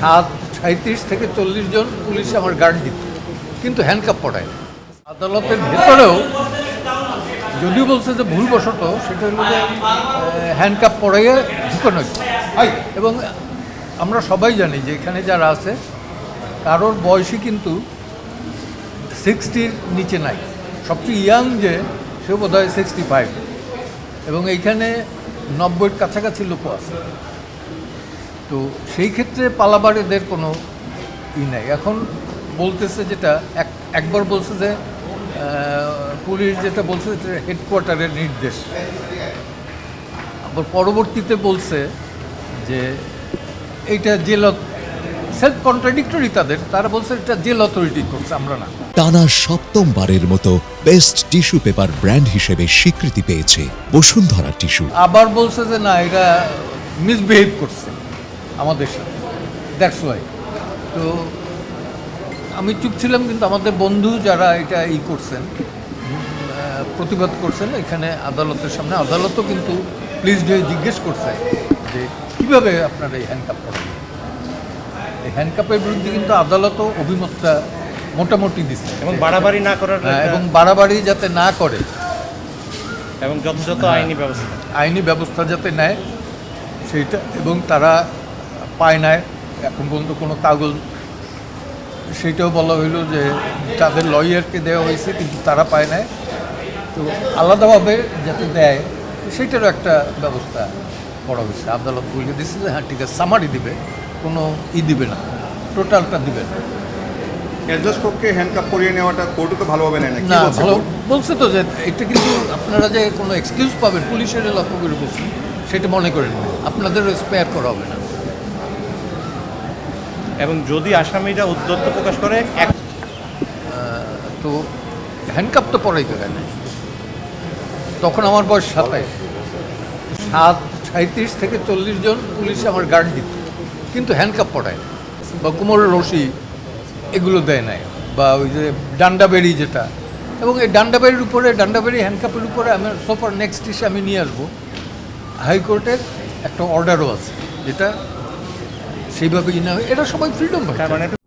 সাত সাঁত্রিশ থেকে চল্লিশ জন পুলিশ আমার গার্ড দিত কিন্তু হ্যান্ডকাপ পড়ায় আদালতের ভেতরেও যদিও বলছে যে ভুলবশত সেটা হলো যে হ্যান্ডকাপ পড়াইয়ে ঢুকানো। এবং আমরা সবাই জানি যে এখানে যারা আছে কারোর বয়সই কিন্তু সিক্সটির নিচে নাই। সবচেয়ে ইয়াং যে সে বোধ হয় সিক্সটি ফাইভ এবং এইখানে নব্বইয়ের কাছাকাছি লোক আছে। তো সেই ক্ষেত্রে পালাবার এদের কোনো ই নাই। এখন বলতেছে যেটা এক একবার বলছে যে পুলিশ যেটা বলছে যে হেডকোয়ার্টারের নির্দেশ। আবার পরবর্তীতে বলছে যে এইটা জেল সেলফ কন্ট্রাডিক্টরি তাদের তারা বলছে এটা জেল অথরিটি করছে আমরা না। টানা সপ্তমবারের মতো বেস্ট টিস্যু পেপার ব্র্যান্ড হিসেবে স্বীকৃতি পেয়েছে বসুন্ধরা টিস্যু আবার বলছে যে না এটা মিসবিহেভ করছে। আমাদের সাথে দ্যাটস ওয়াই তো আমি চুপ ছিলাম কিন্তু আমাদের বন্ধু যারা এটা ই করছেন প্রতিবাদ করছেন এখানে আদালতের সামনে। আদালতও কিন্তু প্লিজ হয়ে জিজ্ঞেস করছে যে কীভাবে আপনারা এই হ্যান্ডকাপ করেন এই হ্যান্ডকাপের বিরুদ্ধে কিন্তু আদালতও অভিমতটা মোটামুটি দিচ্ছে। এবং বাড়াবাড়ি না করার হ্যাঁ, এবং বাড়াবাড়ি যাতে না করে। এবং যথাযথ হ্যাঁ। আইনি ব্যবস্থা। আইনি ব্যবস্থা যাতে নেয় সেইটা এবং তারা পায় নাই। এখন পর্যন্ত কোনো কাগজ সেইটাও বলা হইল যে তাদের লয়ারকে দেওয়া হয়েছে কিন্তু তারা পায় নাই। তো আলাদাভাবে যাতে দেয় সেইটারও একটা ব্যবস্থা করা হয়েছে। আদালত বলে দিচ্ছে যে হ্যাঁ ঠিক আছে সামারি দিবে কোনো ই দিবে না টোটালটা দিবে না। হ্যান্ডকাপ পরিয়ে নেওয়াটা তো ভালোভাবে নেয় না। বলছে ভালো বলছে তো যে এটা কিন্তু আপনারা যে কোনো এক্সকিউজ পাবেন পুলিশের লক্ষ্য করে বলছেন সেটা মনে করেন আপনাদের স্পেয়ার করা হবে না। এবং যদি আসামিরা উদ্যত্ত প্রকাশ করে, এক তো হ্যান্ডকাপ তো পরেই করে না তখন আমার বয়স সাতাইশ সাত সাঁত্রিশ থেকে চল্লিশ জন পুলিশ আমার গার্ড দিত। কিন্তু হ্যান্ডকাপ পড়ায়। বা কোমরের রশি এগুলো দেয় নাই। বা ওই যে ডান্ডাবেরি যেটা। এবং এই ডান্ডাবেরির উপরে ডান্ডাবেরি হ্যান্ডকাপের উপরে আমি সোফার নেক্সট ইসে আমি নিয়ে আসব। হাইকোর্টের একটা অর্ডারও আছে। যেটা সেইভাবে না হয় এটা সবাই ফ্রিডম পাচ্ছে